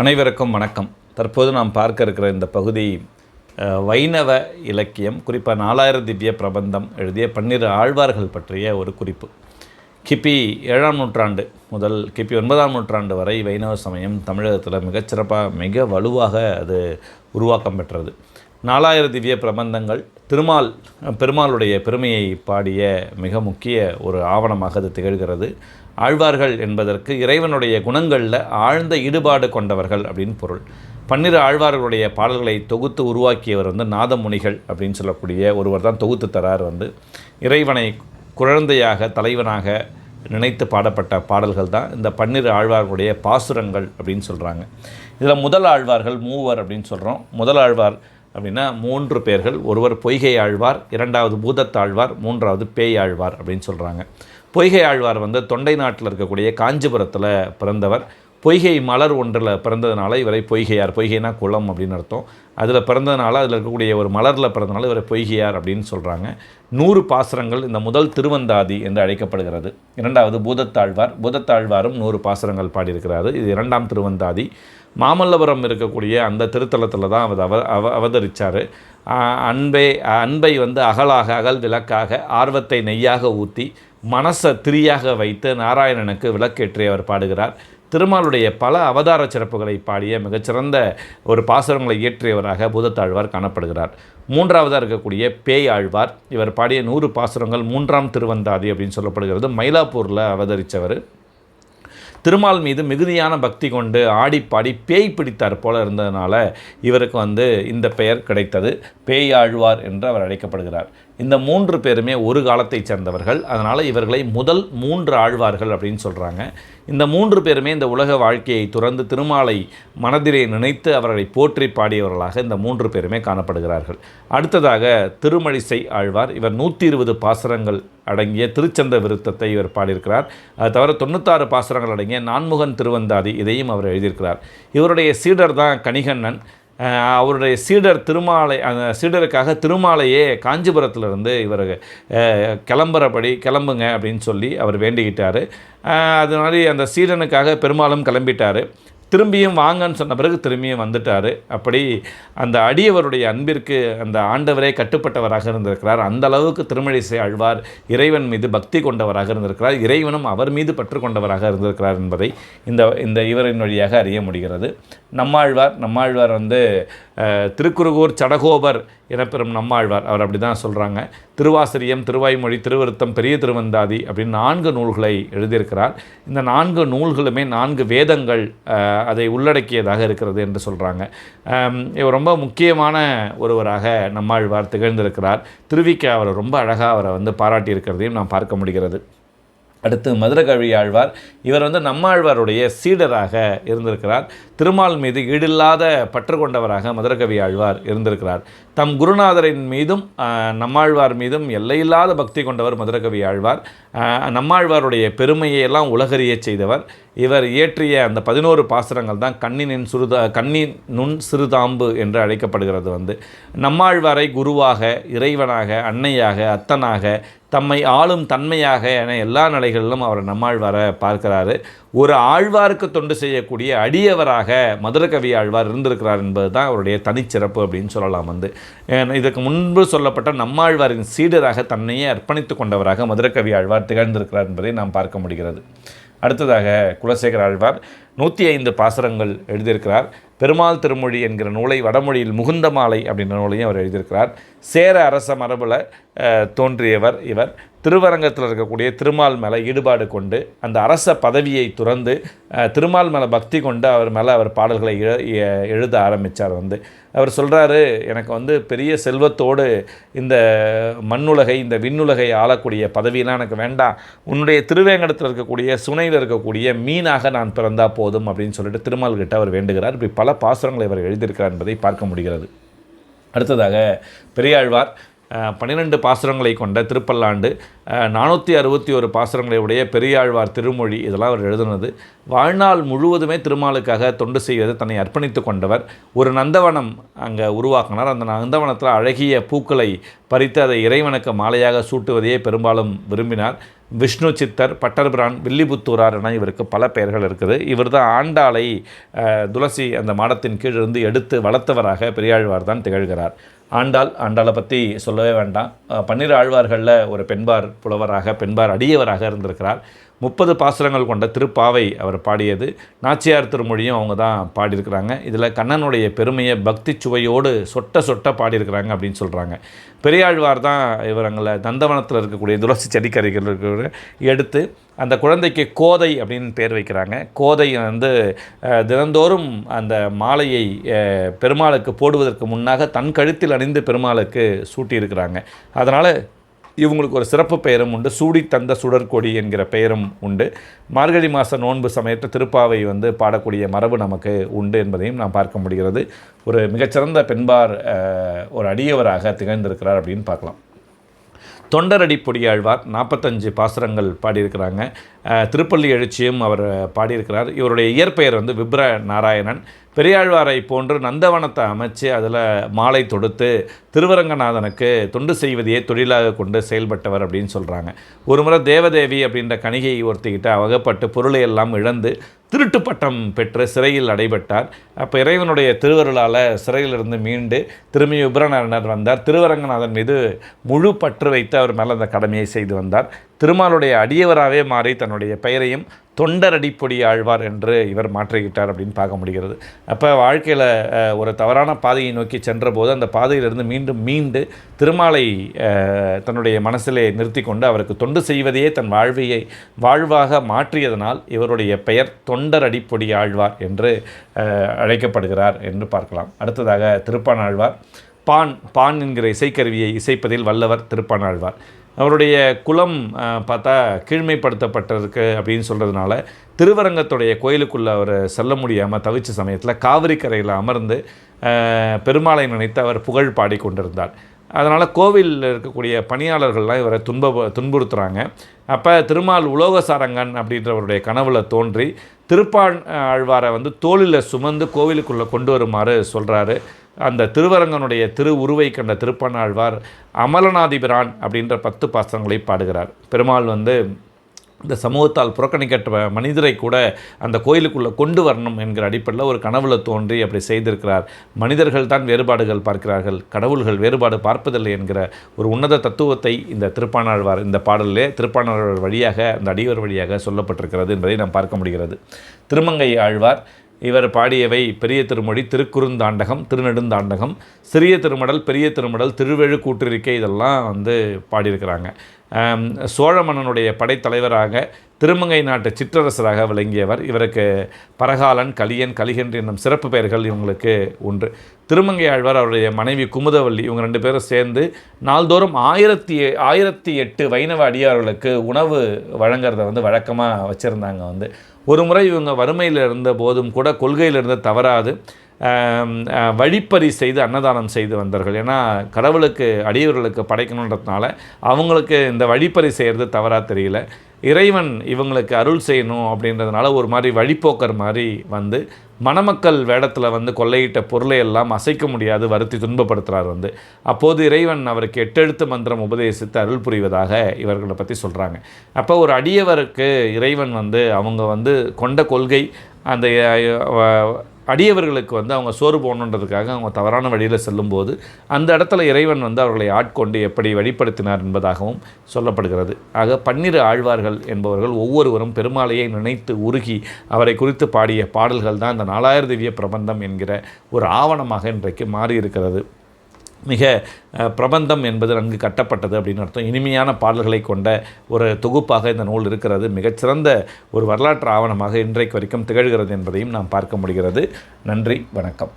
அனைவருக்கும் வணக்கம். தற்போது நாம் பார்க்க இருக்கிற இந்த பகுதி வைணவ இலக்கியம் குறிப்பாக நாலாயிரம் திவ்ய பிரபந்தம் எழுதிய பன்னிரு ஆழ்வார்கள் பற்றிய ஒரு குறிப்பு. கிபி ஏழாம் நூற்றாண்டு முதல் கிபி ஒன்பதாம் நூற்றாண்டு வரை வைணவ சமயம் தமிழகத்தில் மிகச்சிறப்பாக மிக வலுவாக அது உருவாக்கம் பெற்றது. நாலாயிரம் திவ்ய பிரபந்தங்கள் திருமால் பெருமாளுடைய பெருமையை பாடிய மிக முக்கிய ஒரு ஆவணமாக அது திகழ்கிறது. ஆழ்வார்கள் என்பதற்கு இறைவனுடைய குணங்களில் ஆழ்ந்த ஈடுபாடு கொண்டவர்கள் அப்படின்னு பொருள். பன்னிரு ஆழ்வார்களுடைய பாடல்களை தொகுத்து உருவாக்கியவர் வந்து நாதமுனிகள் அப்படின்னு சொல்லக்கூடிய ஒருவர் தான் தொகுத்து தரார் வந்து. இறைவனை குழந்தையாக தலைவனாக நினைத்து பாடப்பட்ட பாடல்கள் தான் இந்த பன்னிரு ஆழ்வார்களுடைய பாசுரங்கள் அப்படின்னு சொல்கிறாங்க இதில் முதல் ஆழ்வார்கள் மூவர் அப்படின்னு சொல்கிறோம் முதல் ஆழ்வார் அப்படின்னா மூன்று பேர்கள் ஒருவர் பொய்கை ஆழ்வார் இரண்டாவது பூதத்தாழ்வார் மூன்றாவது பேய் ஆழ்வார் அப்படின்னு சொல்கிறாங்க பொய்கை ஆழ்வார் வந்து தொண்டை நாட்டில் இருக்கக்கூடிய காஞ்சிபுரத்தில் பிறந்தவர். பொய்கை மலர் ஒன்றில் பிறந்ததுனால இவரை பொய்கையார் பொய்கைனா குளம் அப்படின்னு அர்த்தம். அதில் பிறந்ததுனால அதில் இருக்கக்கூடிய ஒரு மலரில் பிறந்தனால இவரை பொய்கையார் அப்படின்னு சொல்கிறாங்க நூறு பாசுரங்கள் இந்த முதல் திருவந்தாதி என்று அழைக்கப்படுகிறது. இரண்டாவது பூதத்தாழ்வார் பூதத்தாழ்வாரும் நூறு பாசுரங்கள் பாடியிருக்கிறாரு. இது இரண்டாம் திருவந்தாதி. மாமல்லபுரம் இருக்கக்கூடிய அந்த திருத்தலத்தில் தான் அவர் அவ அவ அவதரித்தார் அன்பே அன்பை வந்து அகலாக அகல் விளக்காக ஆர்வத்தை நெய்யாக ஊற்றி மனசை திரியாக வைத்து நாராயணனுக்கு விளக்கேற்றி அவர் பாடுகிறார். திருமாலுடைய பல அவதார சிறப்புகளை பாடிய மிகச்சிறந்த ஒரு பாசுரங்களை இயற்றியவராக பூதத்தாழ்வார் காணப்படுகிறார். மூன்றாவதாக இருக்கக்கூடிய பேய் ஆழ்வார் இவர் பாடிய நூறு பாசுரங்கள் மூன்றாம் திருவந்தாதி அப்படின்னு சொல்லப்படுகிறது. மயிலாப்பூரில் அவதரித்தவர் திருமால் மீது மிகுதியான பக்தி கொண்டு ஆடி பாடி பேய் பிடித்தார் போல இருந்ததுனால இவருக்கு வந்து இந்த பெயர் கிடைத்தது பேய் ஆழ்வார் என்று அவர் அழைக்கப்படுகிறார். இந்த மூன்று பேருமே ஒரு காலத்தைச் சேர்ந்தவர்கள். அதனால் இவர்களை முதல் மூன்று ஆழ்வார்கள் அப்படின்னு சொல்கிறாங்க இந்த மூன்று பேருமே இந்த உலக வாழ்க்கையை துறந்து திருமாலை மனதிலே நினைத்து அவர்களை போற்றி பாடியவர்களாக இந்த மூன்று பேருமே காணப்படுகிறார்கள். அடுத்ததாக திருமழிசை ஆழ்வார். இவர் நூற்றி இருபது பாசுரங்கள் அடங்கிய திருச்சந்த விருத்தத்தை இவர் பாடியிருக்கிறார். அது தவிர தொண்ணூத்தாறு பாசுரங்கள் அடங்கிய நான்முகன் திருவந்தாதி இதையும் அவர் எழுதியிருக்கிறார். இவருடைய சீடர் தான் கணிகண்ணன். அவருடைய சீடர் திருமாலை அந்த சீடருக்காக திருமாலையே காஞ்சிபுரத்திலிருந்து இவர் கிளம்புறபடி கிளம்புங்க அப்படின்னு சொல்லி அவர் வேண்டிக்கிட்டார். அது மாதிரி அந்த சீடனுக்காக பெருமாளும் கிளம்பிட்டார். திரும்பியும் வாங்கன்னு சொன்ன பிறகு திரும்பியும் வந்துட்டார். அப்படி அந்த அடியவருடைய அன்பிற்கு அந்த ஆண்டவரே கட்டுப்பட்டவராக இருந்திருக்கிறார். அந்த அளவுக்கு திருமழிசை ஆழ்வார் இறைவன் மீது பக்தி கொண்டவராக இருந்திருக்கிறார். இறைவனும் அவர் மீது பற்று கொண்டவராக இருந்திருக்கிறார் என்பதை இந்த இந்த இவரின் வழியாக அறிய முடிகிறது. நம்மாழ்வார் நம்மாழ்வார் வந்து திருக்குறுகூர் சடகோபர் எனப்பெறும் நம்மாழ்வார். அவர் அப்படி தான் சொல்கிறாங்க திருவாசிரியம் திருவாய்மொழி திருவருத்தம் பெரிய திருவந்தாதி அப்படின்னு நான்கு நூல்களை எழுதியிருக்கிறார். இந்த நான்கு நூல்களுமே நான்கு வேதங்கள் அதை உள்ளடக்கியதாக இருக்கிறது என்று சொல்கிறாங்க இவர் ரொம்ப முக்கியமான ஒருவராக நம்மாழ்வார் திகழ்ந்திருக்கிறார். திருவிக்க அவர் ரொம்ப அழகாக அவரை வந்து பாராட்டியிருக்கிறதையும் நாம் பார்க்க முடிகிறது. அடுத்து மதுரகவி ஆழ்வார். இவர் வந்து நம்மாழ்வாருடைய சீடராக இருந்திருக்கிறார். திருமால் மீது ஈடில்லாத பற்று கொண்டவராக மதுரகவி ஆழ்வார் இருந்திருக்கிறார். தம் குருநாதரின் மீதும் நம்மாழ்வார் மீதும் எல்லையில்லாத பக்தி கொண்டவர் மதுரகவி ஆழ்வார். நம்மாழ்வாருடைய பெருமையை எல்லாம் உலகறியச் செய்தவர். இவர் இயற்றிய அந்த பதினோரு பாசுரங்கள் தான் கண்ணினின் சுருதா கண்ணின் நுண் சிறுதாம்பு என்று அழைக்கப்படுகிறது வந்து. நம்மாழ்வாரை குருவாக இறைவனாக அன்னையாக அத்தனாக தம்மை ஆளும் தன்மையாக என எல்லா நிலைகளிலும் அவர் நம்மாழ்வாரை பார்க்கிறாரு. ஒரு ஆழ்வாருக்கு தொண்டு செய்யக்கூடிய அடியவராக மதுரகவி ஆழ்வார் இருந்திருக்கிறார் என்பது தான் அவருடைய தனிச்சிறப்பு அப்படின்னு சொல்லலாம் வந்து. இதற்கு இதுக்கு முன்பு சொல்லப்பட்ட நம்மாழ்வாரின் சீடராக தன்னையே அர்ப்பணித்து கொண்டவராக மதுரகவி ஆழ்வார் திகழ்ந்திருக்கிறார் என்பதை நாம் பார்க்க முடிகிறது. அடுத்ததாக குலசேகர ஆழ்வார் நூற்றி ஐந்து பாசுரங்கள் எழுதியிருக்கிறார். பெருமாள் திருமொழி என்கிற நூலை வடமொழியில் முகுந்த மாலை அப்படின்ற நூலையும் அவர் எழுதியிருக்கிறார். சேர அரச மரபில் தோன்றியவர் இவர். திருவரங்கத்தில் இருக்கக்கூடிய திருமால் மேலே ஈடுபாடு கொண்டு அந்த அரச பதவியை துறந்து திருமால் மேலே பக்தி கொண்டு அவர் மேலே அவர் பாடல்களை எ- எழுத ஆரம்பித்தார் வந்து. அவர் சொல்கிறாரு எனக்கு வந்து பெரிய செல்வத்தோடு இந்த மண்ணுலகை இந்த விண்ணுலகை ஆளக்கூடிய பதவியெல்லாம் எனக்கு வேண்டாம். உன்னுடைய திருவேங்கடத்தில் இருக்கக்கூடிய சுனையில் இருக்கக்கூடிய மீனாக நான் பிறந்தா போதும் அப்படின்னு சொல்லிட்டு திருமால் கிட்ட அவர் வேண்டுகிறார். இப்படி பல பாசுரங்களை இவர் எழுதியிருக்கிறார் என்பதை பார்க்க முடிகிறது. அடுத்ததாக பெரியாழ்வார் பன்னிரெண்டு பாசுரங்களை கொண்ட திருப்பல்லாண்டு நானூற்றி அறுபத்தி ஒரு பாசுரங்களை உடைய பெரியாழ்வார் திருமொழி இதெல்லாம் அவர் எழுதுனது. வாழ்நாள் முழுவதுமே திருமாலுக்காக தொண்டு செய்வது தன்னை அர்ப்பணித்து கொண்டவர். ஒரு நந்தவனம் அங்கே உருவாக்கினார். அந்த நந்தவனத்தில் அழகிய பூக்களை பறித்து அதை இறைவனுக்கு மாலையாக சூட்டுவதையே பெரும்பாலும் விரும்பினார். விஷ்ணு சித்தர் பட்டர்பிரான் வில்லிபுத்தூரார் என இவருக்கு பல பெயர்கள் இருக்குது. இவர் தான் ஆண்டாளை துளசி அந்த மாடத்தின் கீழிருந்து எடுத்து வளர்த்தவராக பெரியாழ்வார் தான் திகழ்கிறார். ஆண்டாள் ஆண்டாளை பற்றி சொல்லவே வேண்டாம். பன்னிரு ஆழ்வார்களில் ஒரு பெண்பார் புலவராக பெண்பார் அடியவராக இருந்திருக்கிறார். முப்பது பாசுரங்கள் கொண்ட திருப்பாவை அவர் பாடியது. நாச்சியார் திருமொழியும் அவங்க தான் பாடியிருக்கிறாங்க. இதில் கண்ணனுடைய பெருமையை பக்தி சுவையோடு சொட்ட சொட்ட பாடியிருக்கிறாங்க அப்படின்னு சொல்கிறாங்க. பெரியாழ்வார் தான் இவரங்களை நந்தவனத்தில் இருக்கக்கூடிய துளசி செடிக்கரைகள் இருக்கிற எடுத்து அந்த குழந்தைக்கு கோதை அப்படின்னு பேர் வைக்கிறாங்க. கோதை வந்து தினந்தோறும் அந்த மாலையை பெருமாளுக்கு போடுவதற்கு முன்னாக தன் கழுத்தில் அணிந்து பெருமாளுக்கு சூட்டியிருக்கிறாங்க. அதனால் இவங்களுக்கு ஒரு சிறப்பு பெயரும் உண்டு. சூடி தந்த சுடற்கொடி என்கிற பெயரும் உண்டு. மார்கழி மாத நோன்பு சமயத்தில் திருப்பாவை வந்து பாடக்கூடிய மரபு நமக்கு உண்டு என்பதையும் நாம் பார்க்க முடிகிறது. ஒரு மிகச்சிறந்த பெண்பார் ஒரு அடியவராக திகழ்ந்திருக்கிறார் அப்படின்னு பார்க்கலாம். தொண்டரடி பொடியாழ்வார் நாற்பத்தஞ்சு பாசுரங்கள் பாடியிருக்கிறாங்க. திருப்பள்ளி எழுச்சியும் அவர் பாடியிருக்கிறார். இவருடைய இயற்பெயர் வந்து விப்ர நாராயணன் பெரியாழ்வாரை போன்று நந்தவனத்தை அமைச்சு அதில் மாலை தொடுத்து திருவரங்கநாதனுக்கு தொண்டு செய்வதையே தொழிலாக கொண்டு செயல்பட்டவர் அப்படின்னு சொல்கிறாங்க ஒரு முறை தேவதேவி அப்படின்ற கணிகை ஒருத்திக்கிட்ட அவகப்பட்டு பொருளை எல்லாம் இழந்து திருட்டு பட்டம் பெற்று சிறையில் அடைபட்டார். அப்போ இறைவனுடைய திருவருளால் சிறையிலிருந்து மீண்டு திரும்பி உபரணர் வந்தார். திருவரங்கநாதன் மீது முழு பற்று வைத்து அவர் மேலே அந்த கடமையை செய்து வந்தார். திருமாலுடைய அடியவராகவே மாறி தன்னுடைய பெயரையும் தொண்டரடிப்பொடி ஆழ்வார் என்று இவர் மாற்றிக்கிட்டார் அப்படின்னு பார்க்க முடிகிறது. அப்போ வாழ்க்கையில் ஒரு தவறான பாதையை நோக்கி சென்றபோது அந்த பாதையிலிருந்து மீண்டும் மீண்டு திருமாலை தன்னுடைய மனசிலே நிறுத்தி கொண்டு அவருக்கு தொண்டு செய்வதையே தன் வாழ்வியை வாழ்வாக மாற்றியதனால் இவருடைய பெயர் தொண்டரடிப்பொடி ஆழ்வார் என்று அழைக்கப்படுகிறார் என்று பார்க்கலாம். அடுத்ததாக திருப்பானாழ்வார் பான் பான் என்கிற இசைக்கருவியை இசைப்பதில் வல்லவர் திருப்பானாழ்வார் அவருடைய குலம் பார்த்தா கீழ்மைப்படுத்தப்பட்டிருக்கு அப்படின்னு சொல்கிறதுனால திருவரங்கத்துடைய கோயிலுக்குள்ளே அவர் செல்ல முடியாமல் தவிச்ச சமயத்தில் காவிரி கரையில் அமர்ந்து பெருமாளை நினைத்து அவர் புகழ் பாடி கொண்டிருந்தார் அதனால் கோவிலில் இருக்கக்கூடிய பணியாளர்கள்லாம் இவரை துன்ப துன்புறுத்துகிறாங்க அப்போ திருமால் உலோகசாரங்கன் அப்படின்றவருடைய கனவுல தோன்றி திருப்பான் ஆழ்வாரை வந்து தோளில் சுமந்து கோவிலுக்குள்ளே கொண்டு வருமாறு சொல்கிறாரு அந்த திருவரங்கனுடைய திரு உருவை கண்ட திருப்பண்ணாழ்வார் அமலநாதிபிரான் அப்படின்ற பத்து பாசங்களை பாடுகிறார். பெருமாள் வந்து இந்த சமூகத்தால் புறக்கணிக்கப்பட்ட மனிதரை கூட அந்த கோயிலுக்குள்ளே கொண்டு வரணும் என்கிற அடிப்படையில் ஒரு கனவுல தோன்றி அப்படி செய்திருக்கிறார். மனிதர்கள் தான் வேறுபாடுகள் பார்க்கிறார்கள். கடவுள்கள் வேறுபாடு பார்ப்பதில்லை என்கிற ஒரு உன்னத தத்துவத்தை இந்த திருப்பானாழ்வார் இந்த பாடலிலே திருப்பானாழ்வார் வழியாக அந்த அடியோர் வழியாக சொல்லப்பட்டிருக்கிறது என்பதை நாம் பார்க்க முடிகிறது. திருமங்கை ஆழ்வார் இவர் பாடியவை பெரிய திருமொழி திருக்குறுந்தாண்டகம் திருநெடுந்தாண்டகம் சிறிய திருமடல் பெரிய திருமடல் திருவெழு கூட்டிருக்கை இதெல்லாம் வந்து பாடியிருக்கிறாங்க. சோழ மன்னனுடைய படைத்தலைவராக திருமங்கை நாட்டு சிற்றரசராக விளங்கியவர். இவருக்கு பரகாலன் கலியன் கலிகன்று என்னும் சிறப்பு பெயர்கள் இவங்களுக்கு உண்டு. திருமங்கை ஆழ்வார் அவருடைய மனைவி குமுதவல்லி இவங்க ரெண்டு பேரும் சேர்ந்து நாள்தோறும் ஆயிரத்தி ஆயிரத்தி எட்டு வைணவ அடியார்களுக்கு உணவு வழங்குறத வந்து வழக்கமாக வச்சுருந்தாங்க வந்து. ஒரு முறை இவங்க வறுமையில் இருந்த போதும் கூட கொள்கையிலிருந்து தவறாது வழிப்பறி செய்து அன்னதானம் செய்து வந்தார்கள். ஏன்னா கடவுளுக்கு அடியவர்களுக்கு படைக்கணுன்றதுனால அவங்களுக்கு இந்த வழிப்பறி செய்கிறது தவறாக தெரியல. இறைவன் இவங்களுக்கு அருள் செய்யணும் அப்படின்றதுனால ஒரு மாதிரி வழிப்போக்கர் மாதிரி வந்து மணமக்கள் வேடத்தில் வந்து கொள்ளையிட்ட பொருளை எல்லாம் அசைக்க முடியாது வருத்தி துன்பப்படுத்துகிறார் வந்து. அப்போது இறைவன் அவருக்கு எட்டெழுத்து மந்திரம் உபதேசித்து அருள் புரிவதாக இவர்களை பற்றி சொல்கிறாங்க அப்போ ஒரு அடியவருக்கு இறைவன் வந்து அவங்க வந்து கொண்ட கொள்கை அந்த அடியவர்களுக்கு வந்து அவங்க சோறு போகணுன்றதுக்காக அவங்க தவறான வழியில் செல்லும்போது அந்த இடத்துல இறைவன் வந்து அவர்களை ஆட்கொண்டு எப்படி வழிப்படுத்தினார் என்பதாகவும் சொல்லப்படுகிறது. ஆக பன்னிரு ஆழ்வார்கள் என்பவர்கள் ஒவ்வொருவரும் பெருமாளையை நினைத்து உருகி அவரை குறித்து பாடிய பாடல்கள் தான் இந்த நாலாயிர திவ்ய பிரபந்தம் என்கிற ஒரு ஆவணமாக இன்றைக்கு மாறியிருக்கிறது. மிக பிரபந்தம் என்பது நன்கு கட்டப்பட்டது அப்படின்னு அர்த்தம். இனிமையான பாடல்களை கொண்ட ஒரு தொகுப்பாக இந்த நூல் இருக்கிறது. மிகச்சிறந்த ஒரு வரலாற்று ஆவணமாக இன்றைக்கு வரைக்கும் திகழ்கிறது என்பதையும் நாம் பார்க்க முடிகிறது. நன்றி வணக்கம்.